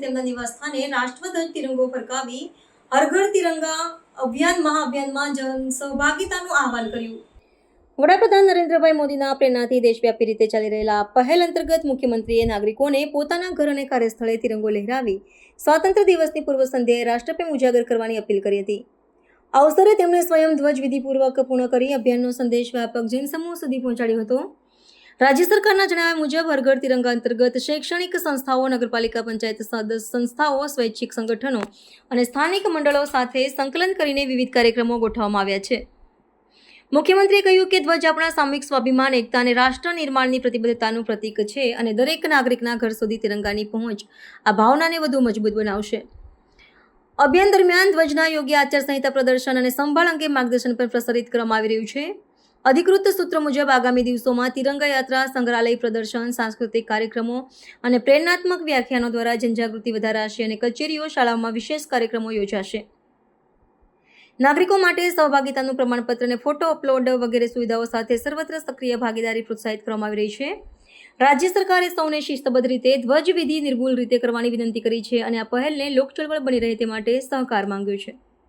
તેમના નિવાસસ્થાને રાષ્ટ્રધ્વજ તિરંગો ફરકાવી હરઘર તિરંગા અભિયાન મહાઅભિયાનમાં જન સહભાગિતાનું આહવાન કર્યું. વડાપ્રધાન નરેન્દ્રભાઈ મોદીના પ્રેરણાથી દેશવ્યાપી રીતે ચાલી રહેલા પહેલ અંતર્ગત મુખ્યમંત્રીએ નાગરિકોને પોતાના ઘર અને કાર્યસ્થળે તિરંગો લહેરાવી સ્વાતંત્ર્ય દિવસની પૂર્વ સંધ્યાએ રાષ્ટ્રપ્રેમ ઉજાગર કરવાની અપીલ કરી હતી. અવસરે તેમણે સ્વયં ધ્વજ વિધિપૂર્વક પૂર્ણ કરી અભિયાનનો સંદેશ વ્યાપક જનસમૂહ સુધી પહોંચાડ્યો હતો. રાજ્ય સરકારના જણાવ્યા મુજબ હરઘર તિરંગા અંતર્ગત શૈક્ષણિક સંસ્થાઓ, નગરપાલિકા પંચાયત સંસ્થાઓ, સ્વૈચ્છિક સંગઠનો અને સ્થાનિક મંડળો સાથે સંકલન કરીને વિવિધ કાર્યક્રમો ગોઠવવામાં આવ્યા છે. મુખ્યમંત્રીએ કહ્યું કે ધ્વજ આપણા સામૂહિક સ્વાભિમાન, એકતા અને રાષ્ટ્ર નિર્માણની પ્રતિબદ્ધતાનું પ્રતીક છે અને દરેક નાગરિકના ઘર સુધી તિરંગાની પહોંચ આ ભાવનાને વધુ મજબૂત બનાવશે. અભિયાન દરમિયાન ધ્વજના યોગ્ય આચારસંહિતા પ્રદર્શન અને સંભાળ અંગે માર્ગદર્શન પણ પ્રસારિત કરવામાં આવી રહ્યું છે. અધિકૃત સૂત્ર મુજબ આગામી દિવસોમાં તિરંગા યાત્રા સંગ્રહાલય પ્રદર્શન, સાંસ્કૃતિક કાર્યક્રમો અને પ્રેરણાત્મક વ્યાખ્યાનો દ્વારા જનજાગૃતિ વધારાશે અને કચેરીઓ, શાળાઓમાં વિશેષ કાર્યક્રમો યોજાશે. નાગરિકો માટે સહભાગિતાનું પ્રમાણપત્ર અને ફોટો અપલોડ વગેરે સુવિધાઓ સાથે સર્વત્ર સક્રિય ભાગીદારી પ્રોત્સાહિત કરવામાં આવી રહી છે. રાજ્ય સરકારે સૌને શિસ્તબદ્ધ રીતે, ધ્વજવિધિ નિર્ભૂલ રીતે કરવાની વિનંતી કરી છે અને આ પહેલને લોકચળવળ બની રહે તે માટે સહકાર માંગ્યો છે.